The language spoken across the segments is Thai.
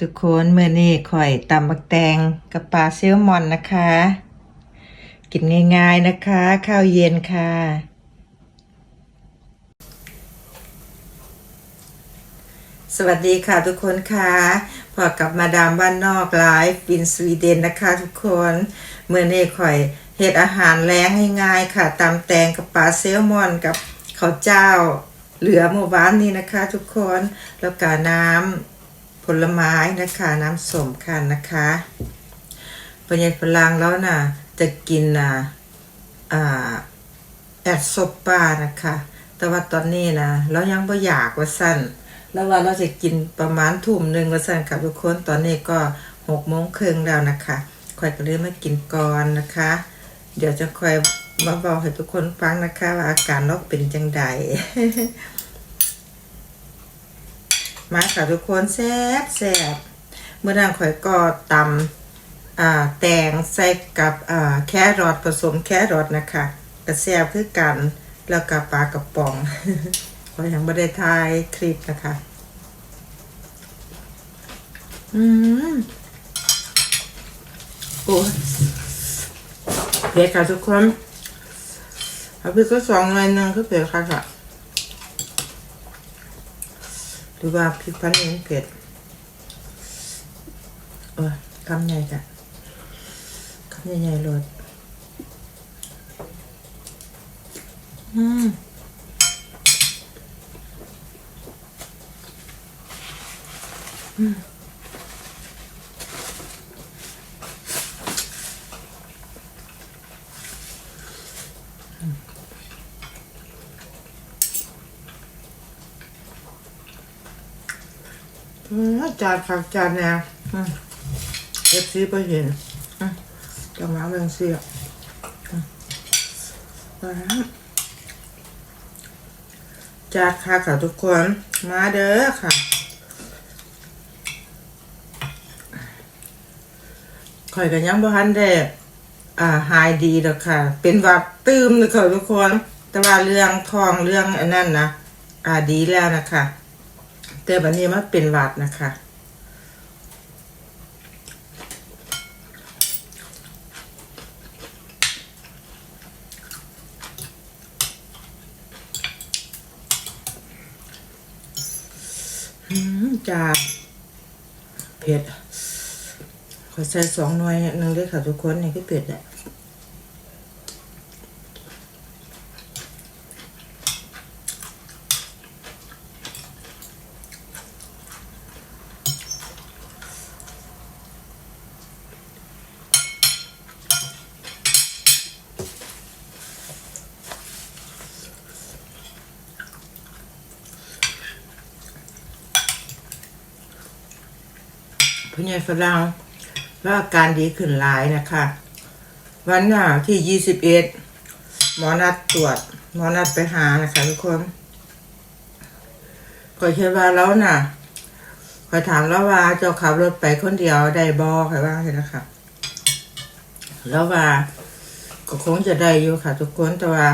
ทุกคนเมื่อนี้ข่อยตำบักแตงกับปลาเซลมอนนะคะ กินง่ายๆนะคะ ข้าวเย็นค่ะ สวัสดีค่ะทุกคนค่ะ พอกับมาดามบ้านนอกไลฟ์บินสวีเดนนะคะทุกคนเมื่อนี้ข่อยเฮ็ดอาหารแรงง่ายๆค่ะตำแตงกับปลาเซลมอนกับข้าวเจ้าเหลือเมื่อวานนี้นะคะ ทุกคนแล้วก็น้ำ ผลไม้นะคะน้ำส้มค่ะนะคะปัญญาฝรั่งแล้วน่ะจะกินนะอ่าแอดซบป้านะคะ แต่ว่าตอนนี้นะเรายังไม่อยากว่าสั้นแล้วว่าเราจะกินประมาณทุ่มหนึ่งว่าสั้นค่ะทุกคนตอนนี้ก็หกโมงครึ่งแล้วนะคะค่อยก็เลยมากินก่อนนะคะ เดี๋ยวจะค่อยมาบอกให้ทุกคนฟังนะคะ ว่าอาการเราเป็นจังใด มาค่ะทุกคนแซ่บแซ่บเมื่อนางข่อยก็ตำแตงใส่กับแครอทผสมแครอทนะคะกระแซ่บคือกันแล้วก็ปลากระป๋องข่อยยังไม่ได้ถ่ายคลิปนะคะ อืมโอ้ยเผ็ดค่ะทุกคนเอาไปก็สองหน่อยนึงก็เผ็ดค่ะค่ะ ดูว่าพริกพันนี้เผ็ดเออคำใหญ่จ้ะคำใหญ่ๆเลยอืมอืม จานผักจานแนวเอฟซีไปเห็นจังหวะเรื่องเสียจานค่ะค่ะทุกคน มาเด้อค่ะข่อยกันยังบ่ทันได้อ่าหายดีดอกค่ะ เป็นวัดตื้มเลยค่ะทุกคน แต่ว่าเรื่องทองเรื่องอันนั้นนะอ่าดีแล้วนะคะแต่บัดนี้มันเป็นหวัดนะคะ อืม จากเผ็ดขอใส่สองหน่วยหนึ่งด้วยค่ะทุกคนนี่คือเผ็ดอะ พ่อใหญ่ฝรั่งแล้วอาการดีขึ้นหลายนะคะ วันน่ะที่ยี่สิบเอ็ดหมอนัดตรวจ หมอนัดไปหานะคะทุกคนก็คิดว่าแล้วน่ะก็ถามแล้วว่าเจ้าขับรถไปคนเดียวได้บอค่ะว่าใช่นะคะแล้วว่าก็คงจะได้อยู่ค่ะ ทุกคนแต่ว่า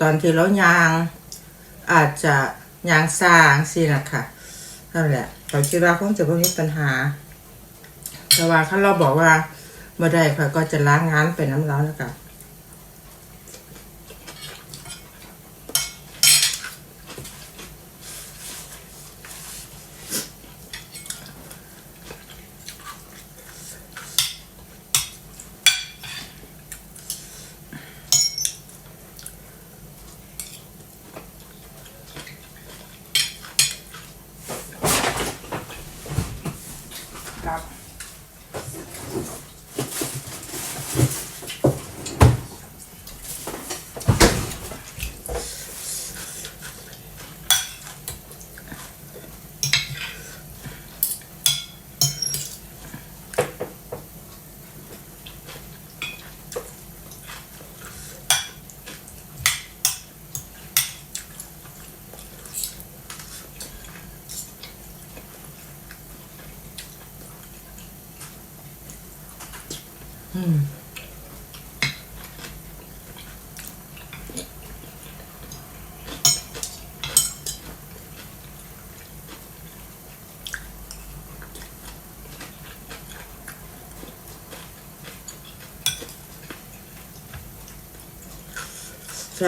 ตอนที่เรายาง อาจจะยางสร้างสินะคะนั่นแหละเราคิดว่าคงจะไม่มีปัญหา แต่ว่าถ้าเราบอกว่าเมื่อใดค่ะก็จะล้างงานไปน้ำร้อนแล้วกันครับ ส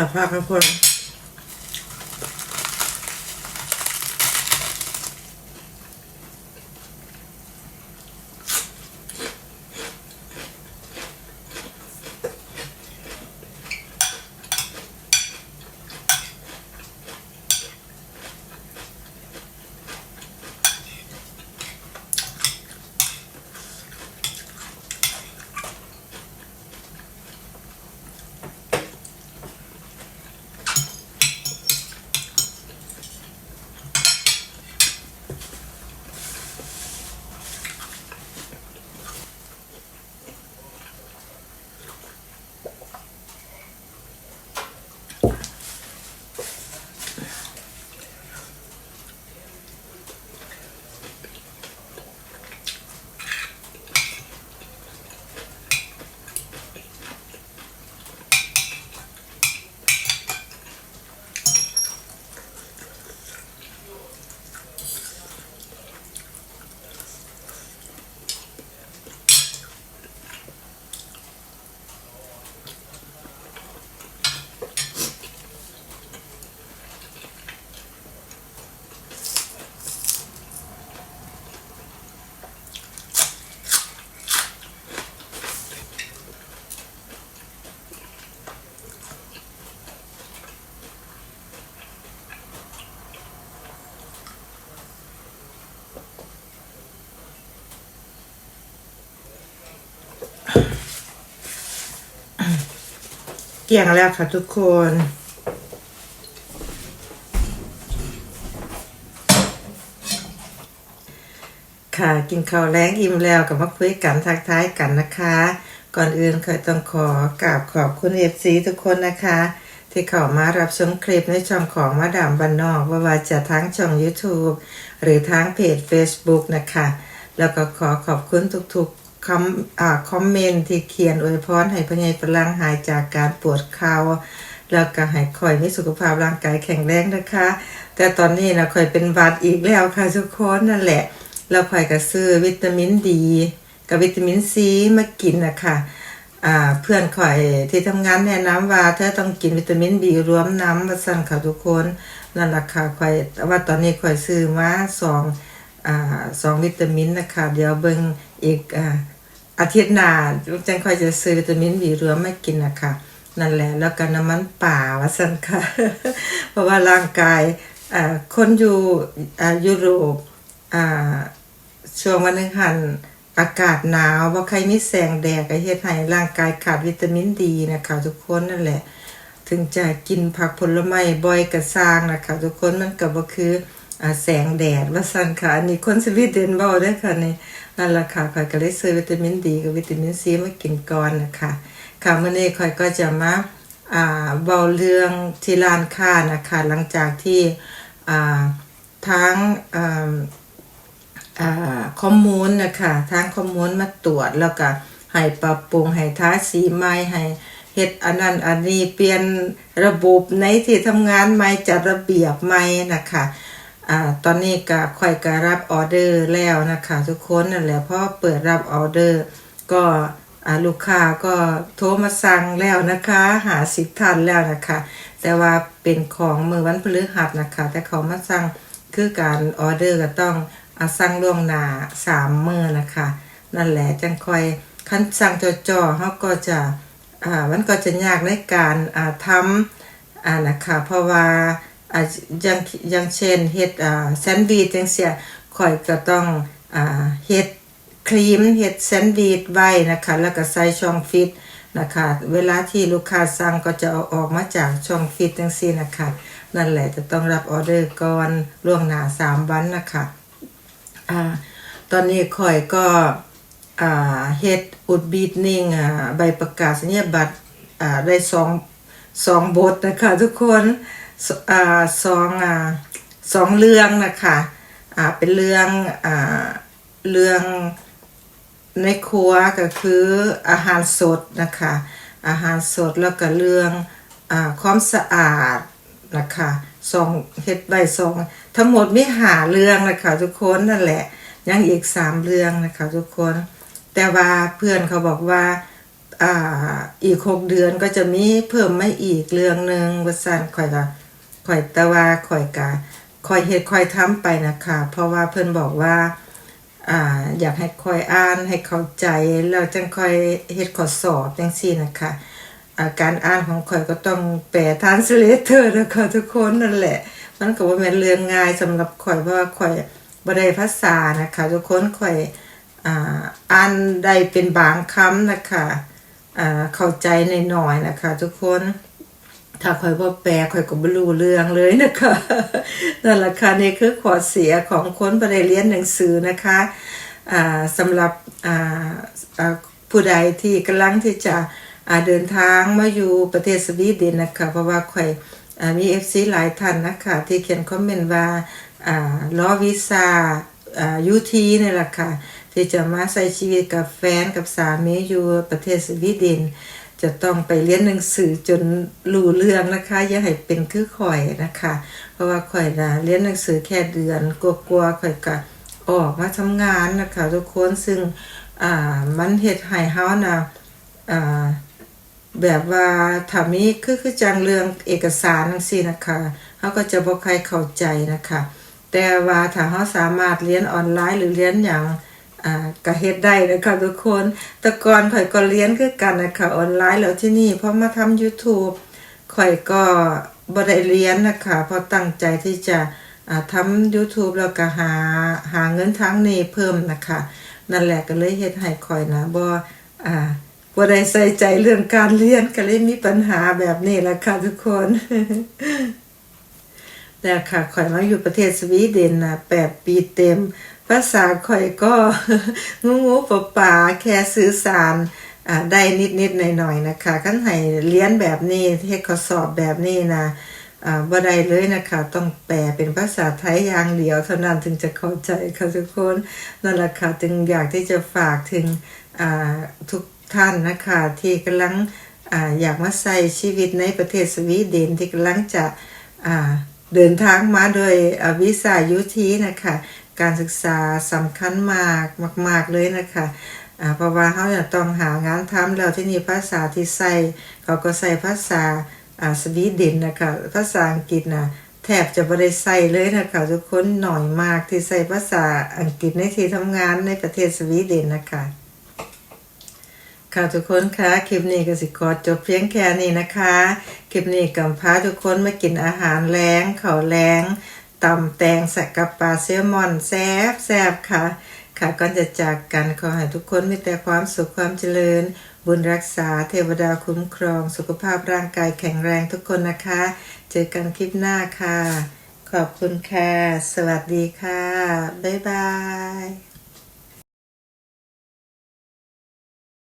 ลัภาพครับคน เกี่ยงแล้วค่ะทุกคนค่ะกินข้าวแล้งอิ่มแล้วกับมาคุยกันทักทายกันนะคะ ก่อนอื่นเคยต้องขอกราบขอบคุณเอฟซีทุกคนนะคะ ที่เข้ามารับชมคลิปในช่องของมาดามบันนอกว่าว่าจะทั้งช่อง YouTube หรือทั้งเพจ Facebook นะคะ แล้วก็ขอขอบคุณทุกๆ คอมอ่าคอมเมนต์ที่เขียนอวยพรให้พญายพลังหายจากการปวดเข่าแล้วก็ให้คอยมีสุขภาพร่างกายแข็งแรงนะคะ แต่ตอนนี้นะคอยเป็นวัดอีกแล้วค่ะทุกคนนั่นแหละ เราคอยก็ซื้อวิตามินดี กับวิตามินซีมากินนะคะอ่าเพื่อนข่อยที่ทำงานแนะนำว่าเธอต้องกินวิตามินบีรวมน้ำมาสั่นค่ะทุกคนนั่นแหละค่ะข่อยแต่ว่าตอนนี้ข่อยซื้อมาสองอสองวิตามินนะคะ เดี๋ยวเบิ่งอีกอ่า อาทิตย์หน้าจังค่อยจะซื้อวิตามินบีเรวมมากินนะคะนั่นแหละแล้วก็น้ำมันป่าวสันค่ะ เพราะว่าร่างกายคนอยู่ยุโรปช่วงวันหนึงหันอากาศหนาวว่าใครมีแสงแดดก็เฮ็ดให้ร่างกายขาดวิตามินดีนะคะทุกคนนั่นแหละ ถึงจะกินผักผลไม้บ่อยก็สร้างนะคะทุกคนมันก็บ่คืออแสงแดดว่าซั่นค่ะอันนี้คนสวีเดนเว้าได้ค่ะนี่นั่นแหละค่ะข้อยก็เลยซื้อวิตามินดีกับวิตามินซีมากินก่อนนะคะค่ะเมื้อนี้ข้อยก็จะมาอ่าเว้าเรื่องที่ร้านค้านะคะหลังจากที่อ่าทั้งอ่าอ่าข้อมูลนะคะทางข้อมูลมาตรวจแล้วก็ให้ปรับปรุงให้ท้าสีใหม่ให้เฮ็ดอันนั้นอันนี้เปลี่ยนระบบในที่ทำงานใหม่จัดระเบียบใหม่นะคะ อ่าตอนนี้ก็ค่อยก็รับออเดอร์แล้วนะคะทุกคนนั่นแหละเพราะเปิดรับออเดอร์ ก็อ่าลูกค้าก็โทรมาสั่งแล้วนะคะหาสิบทันแล้วนะคะ แต่ว่าเป็นของมือวันพฤหัสนะคะ แต่เขามาสั่งคือการออเดอร์ก็ต้องอาสั่งล่วงหน้าสามมือนะคะ นั่นแหละจังค่อยคันสั่งจ่อๆเขาก็จะอ่ามันก็จะยากในการอ่าทำอ่านะคะเพราะว่า อ่าอย่างอย่างเช่นเฮ็ดอ่าแซนด์วิชจังเสียค่อยก็ต้องอ่าเฮ็ดครีมเห็ดแซนด์วิชไว้นะคะ แล้วก็ใส่ช่องฟิตนะคะเวลาที่ลูกค้าสั่งก็จะเอาออกมาจากช่องฟิตจังซี่นะคะนั่นแหละจะต้องรับออเดอร์ก่อนล่วงหน้าสามวันนะคะอ่าตอนนี้ข่อยก็อ่าเฮ็ดอุดบีดนิ่งอ่าใบประกาศนียบัตรอ่าได้สองสองบทนะคะทุกคน อ่าสองอ่าสองเรื่องนะคะอ่าเป็นเรื่องอ่าเรื่องในครัวก็คืออาหารสดนะคะอาหารสดแล้วก็เรื่องอาความสะอาดนะคะสองเฮ็ดใบสองทั้งหมดมีหาเรื่องนะคะทุกคนนั่นแหละยังอีกสามเรื่องนะคะทุกคน แต่ว่าเพื่อนเขาบอกว่าอ่าอีกหกเดือนก็จะมีเพิ่มมาอีกเรื่องหนึ่งว่าซั่นข่อยก็ ข่อยต่ว่าข่อยก็ข่อยเฮ็ดข่อยทำไปนะคะ เพราะว่าเพิ่นบอกว่าอ่าอยากให้คอยอ่านให้เข้าใจแล้วจังค่อยเฮ็ดข้อสอบจังซี่นะคะอาการอ่านของข่อยก็ต้องแปล translator นะคะทุกคนนั่นแหละ มันก็บ่แม่นเรื่องง่ายสำหรับข่อยเพราะว่าข่อยบ่ได้ภาษานะคะทุกคนข่อยอ่าอ่านได้เป็นบางคำนะคะอ่าเข้าใจหน่อยๆนะคะทุกคน ถ้าข่อยบ่แปลข่อยก็บ่รู้เรื่องเลยนะคะนั่นแหละค่ะนี่คือข้อเสียของคนบ่ได้เรียนหนังสือนะคะสำหรับผู้ใดที่กำลังที่จะเดินทางมาอยู่ประเทศสวีเดนนะคะเพราะว่าข่อยอ่ามี FC หลายท่านนะคะที่เขียนคอมเมนต์ว่าอ่ารอวีซ่าอ่า UT นี่แหละค่ะที่จะมาใช้ชีวิตกับแฟนกับสามีอยู่ประเทศสวีเดน จะต้องไปเรียนหนังสือจนรู้เรื่องนะคะ อย่าให้เป็นคือข่อยนะคะ เพราะว่าข่อยนะเรียนหนังสือแค่เดือนกลัวๆข่อยก็ออกมาทำงานนะคะทุกคนซึ่งอ่ามันเฮ็ดให้เฮานะอ่าแบบว่าถ้ามีคือคือจังเรื่องเอกสารจังซี่นะคะเฮาก็จะบ่ค่อยเข้าใจนะคะ แต่ว่าถ้าเฮาสามารถเรียนออนไลน์หรือเรียนหยัง อ่าก็เฮ็ดได้นะคะทุกคน แต่ก่อนข่อยก็เรียนคือกันนะคะออนไลน์แล้วที่นี่พอมาทำ YouTube ข่อยก็บ่ได้เรียนนะคะเพราะตั้งใจที่จะอ่าทำ YouTube แล้วก็หาหาเงินทางนี้เพิ่มนะคะนั่นแหละก็เลยเฮ็ดให้ข่อยนะบ่อ่าบ่ได้ใส่ใจเรื่องการเรียนก็เลยมีปัญหาแบบนี้แหละค่ะทุกคนแต่ค่ะข่อยมาอยู่ประเทศสวีเดนนะแปดปีเต็ม ภาษาข่อยก็งูงูปะป่าแค่สื่อสารได้นิดนิดหน่อยหน่อยๆนะคะขั้นให้เรียนแบบนี้เฮ็ดข้อสอบแบบนี้นะบ่ได้เลยนะคะ ต้องแปลเป็นภาษาไทยอย่างเดียวเท่านั้นถึงจะเข้าใจค่ะทุกคนนั่นแหละค่ะจึงอยากที่จะฝากถึงทุกท่านนะคะที่กำลังออยากมาใช้ชีวิตในประเทศสวีเดนที่กำลังจะเดินทางมาโดยวีซ่ายูทีนะคะ การศึกษาสำคัญมากมาก ๆเลยนะคะอ่าเพราะว่าเขาจะต้องหางานทำแล้วที่นี่ภาษาที่ใส่เขาก็ใส่ภาษาสวีเดนนะคะภาษาอังกฤษนะแทบจะไม่ได้ใส่เลยนะคะทุกคนหน่อยมากที่ใส่ภาษาอังกฤษในที่ทำงานในประเทศสวีเดนนะคะค่ะทุกคนคะคลิปนี้ก็สิขอจบเพียงแค่นี้นะคะ คลิปนี้กับพาทุกคนมากินอาหารแรงเขาแรง ตำแตงสักับปลาเซลมอนแซบแซบค่ะ ค่ะก่อนจะจากกันขอให้ทุกคนมีแต่ความสุขความเจริญ บุญรักษาเทวดาคุ้มครอง สุขภาพร่างกายแข็งแรงทุกคนนะคะ เจอกันคลิปหน้าค่ะ ขอบคุณค่ะ สวัสดีค่ะ บ๊ายบาย